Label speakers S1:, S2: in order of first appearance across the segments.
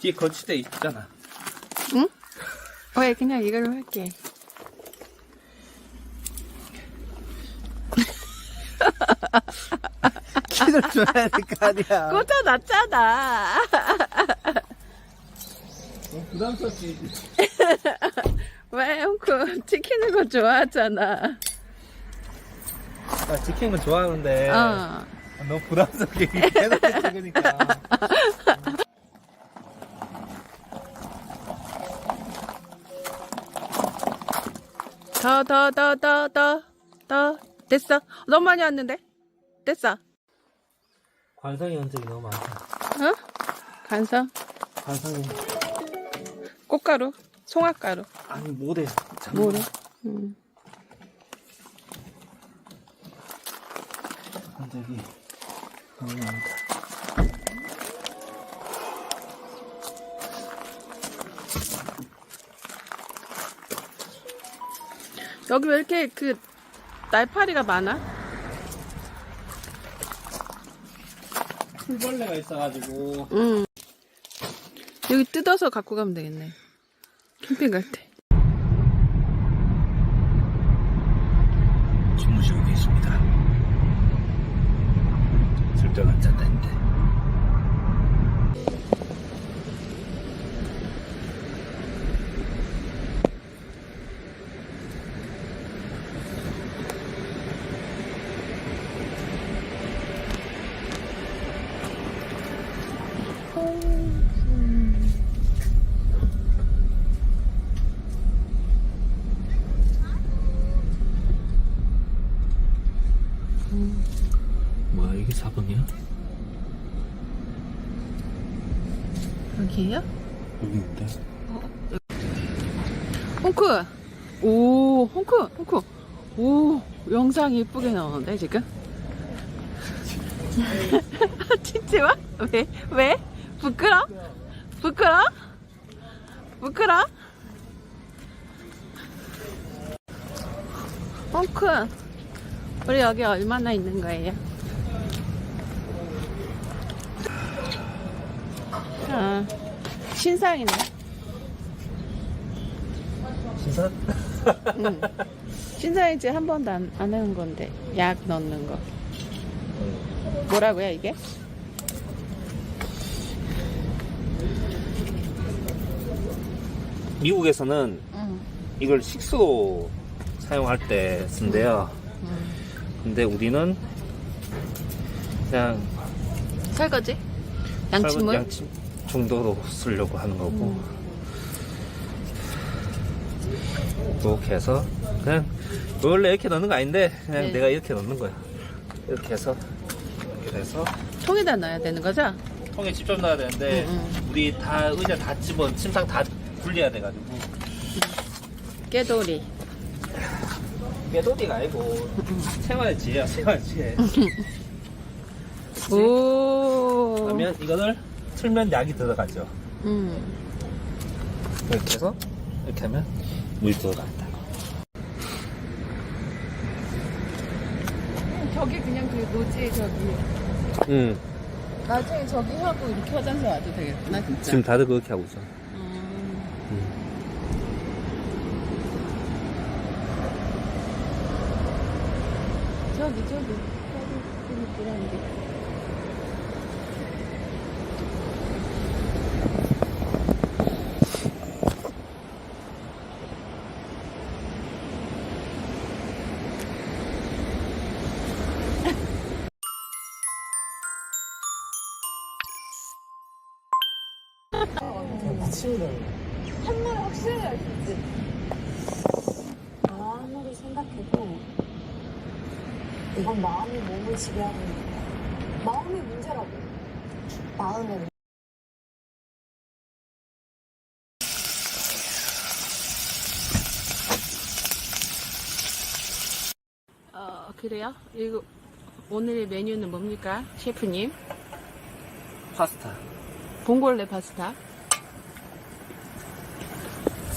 S1: 뒤에 거치대 있잖아.
S2: 응? 왜 그냥 이걸로 할게.
S1: 키를 줘야 될 거 아니야.
S2: 꽂아놨잖아.
S1: 부담스럽지.
S2: 왜 형쿠 치킨을 거 좋아하잖아.
S1: 나거 좋아하는데
S2: 어.
S1: 너무 부담스럽게 해놓게 찍으니까.
S2: 더, 더, 더, 더, 더, 더. 됐어. 너무 많이 왔는데? 됐어.
S1: 관성의 흔적이 너무 많다.
S2: 어? 간성,
S1: 관성의
S2: 꽃가루, 송화가루.
S1: 아니 모래. 참.
S2: 뭐래? 음.
S1: 흔적이 너무 많다.
S2: 여기 왜 이렇게 그 날파리가 많아?
S1: 풀벌레가 있어가지고
S2: 응. 여기 뜯어서 갖고 가면 되겠네. 캠핑 갈 때.
S1: 주무시고 계십니다. 술병 한잔 했는데. 뭐야 이게 4번이야?
S2: 여기에요?
S1: 여기 있대.
S2: 홍크! 오, 홍크, 홍크. 오, 영상이 예쁘게 나오는데, 지금? 찍지 마? 왜? 왜? 부끄러? 부끄러? 부끄러? 홍크, 우리 여기 얼마나 있는 거예요? 아, 신상이네.
S1: 신선?
S2: 응. 신사이지 한 번도 안, 안 해온 건데 약 넣는 거 뭐라고요 이게?
S1: 미국에서는
S2: 응.
S1: 이걸 식수로 사용할 때 쓴대요. 근데 우리는 그냥
S2: 설거지? 양치물?
S1: 양침 정도로 쓰려고 하는 거고. 이렇게 해서 그냥 원래 이렇게 넣는 거 아닌데 그냥
S2: 네.
S1: 내가 이렇게 넣는 거야. 이렇게 해서 이렇게 해서
S2: 통에다 넣어야 되는 거죠?
S1: 통에 직접 넣어야 되는데
S2: 응,
S1: 우리 다 의자 다 집어 침상 다 분리해야 돼가지고
S2: 깨돌이
S1: 깨돌이가 아니고 생활 지혜야 생활 지혜.
S2: 오
S1: 그러면 이거를 틀면 약이 들어가죠.
S2: 음.
S1: 이렇게 해서 이렇게 하면 물이 들어간다.
S2: 저기 그냥 그 노지 저기
S1: 응.
S2: 나중에 저기 하고 이렇게 화장실 와도 되겠구나 진짜
S1: 지금 다들 그렇게 하고 있어.
S2: 음. 저기 저기 저기 저기 그런 게
S3: 한말 확실히 알 수 있지. 아무리 생각해도 이건 마음이 몸을 지배하고 있는 거야. 마음이 문제라고. 마음은
S2: 어, 그래요? 이거 오늘의 메뉴는 뭡니까? 셰프님?
S1: 파스타.
S2: 봉골레 파스타?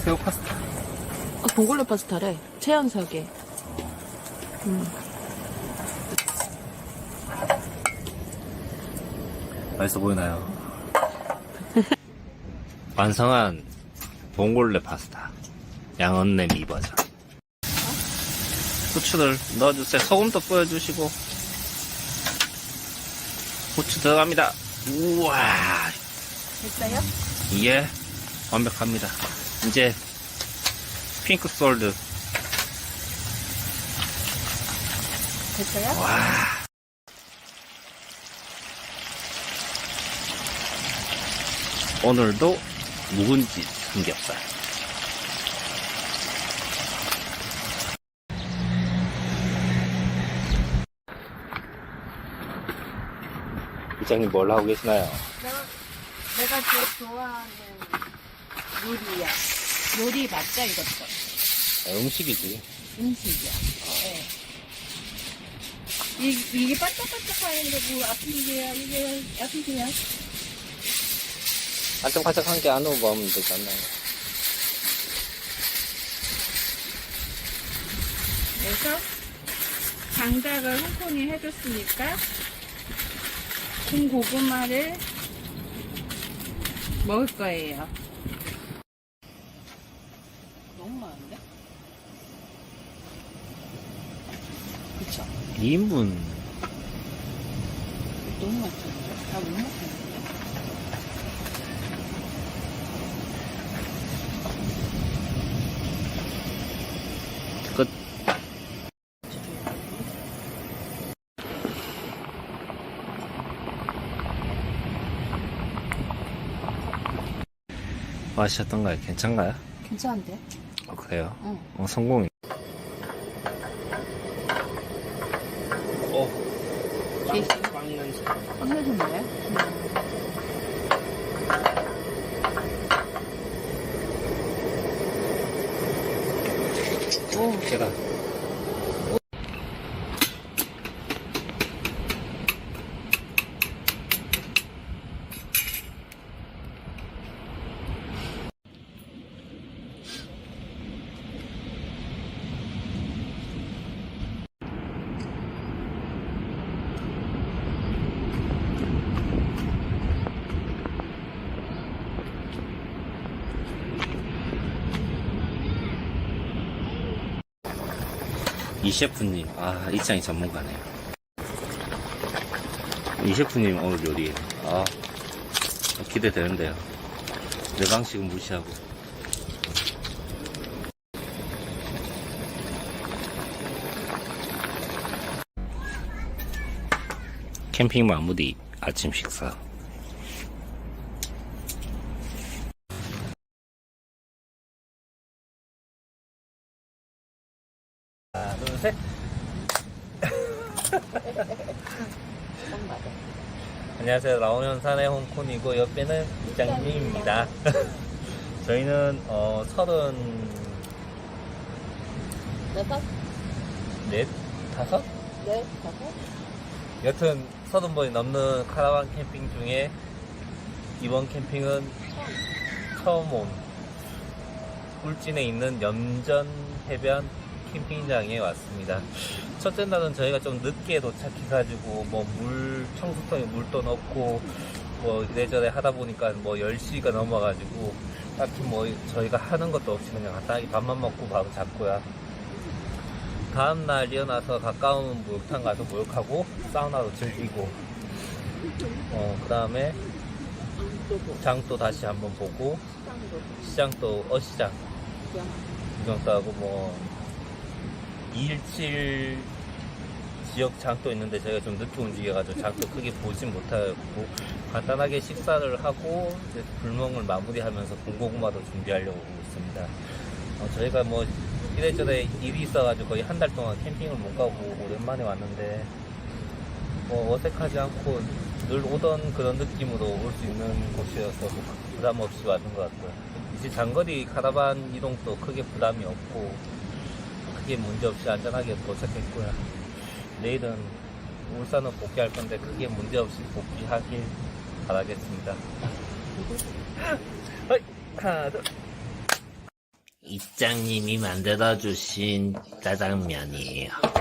S1: 새우 파스타.
S2: 어, 봉골레 파스타래. 최연석에.
S1: 맛있어 보이나요? 완성한 봉골레 파스타 양언내 미버전 후추를 넣어주세요 소금도 뿌려주시고 후추 들어갑니다 우와
S2: 됐어요?
S1: 예 완벽합니다 이제 핑크 솔드
S2: 됐어요?
S1: 와 오늘도 묵은지 삼겹살 이장님 뭘 하고 계시나요?
S2: 내가, 내가 제일 좋아하는 요리야. 요리 맞자, 이것도.
S1: 아, 음식이지
S2: 음식이야. 네. 이, 이게 반짝반짝 하는데 뭐 아프게야, 이게 아프게야.
S1: 반짝반짝한 게 안으로 먹으면 되지 않나요?
S2: 그래서 장작을 홍콩이 해줬으니까 군 고구마를 먹을 거예요. 너무 많은데? 그쵸?
S1: 2인분
S2: 너무 많던데? 다못 먹겠는데?
S1: 끝 맛이 어떤가요? 괜찮가요?
S2: 괜찮은데?
S1: 어, 그래요?
S2: 응.
S1: 어, 성공이. 어,
S2: 케이스?
S1: 빵 냄새.
S2: 끝내준 뭐야? 오,
S1: 계란. 이 셰프님, 아, 입장이 전문가네요. 이 셰프님 오늘 요리, 아, 기대되는데요. 내 방식은 무시하고. 캠핑 마무리 아침 식사. 둘, 셋. 안녕하세요. 라오연산의 홍콩이고 옆에는 이장님입니다. 저희는 어 서른
S2: 여섯?
S1: 넷 다섯
S2: 네, 다섯?
S1: 여튼 서른 번이 넘는 카라반 캠핑 중에 이번 캠핑은 처음 온 울진에 있는 염전 해변 캠핑장에 왔습니다. 첫째 날은 저희가 좀 늦게 도착해가지고 뭐 물 청소통에 물도 넣고 뭐 이래저래 하다 보니까 뭐 10시가 넘어가지고 딱히 뭐 저희가 하는 것도 없이 그냥 간단하게 밥만 먹고 바로 잤고요. 다음날 일어나서 가까운 목욕탕 가서 목욕하고 사우나로 즐기고 어, 그 다음에 장도 다시 한번 보고 시장도 어시장 구경도 하고 뭐 217 지역 장도 있는데 저희가 좀 늦게 움직여가지고 장도 크게 보진 못하고 간단하게 식사를 하고 불멍을 마무리하면서 군고구마도 준비하려고 있습니다. 어, 저희가 뭐 이래저래 일이 있어가지고 거의 한 달 동안 캠핑을 못 가고 오랜만에 왔는데 뭐 어색하지 않고 늘 오던 그런 느낌으로 올 수 있는 곳이어서 뭐 부담 없이 왔는 것 같고요. 이제 장거리 카라반 이동도 크게 부담이 없고 크게 문제 없이 안전하게 도착했고요. 내일은 울산으로 복귀할 건데 크게 문제 없이 복귀하길 바라겠습니다. 입장님이 만들어 주신 짜장면이에요.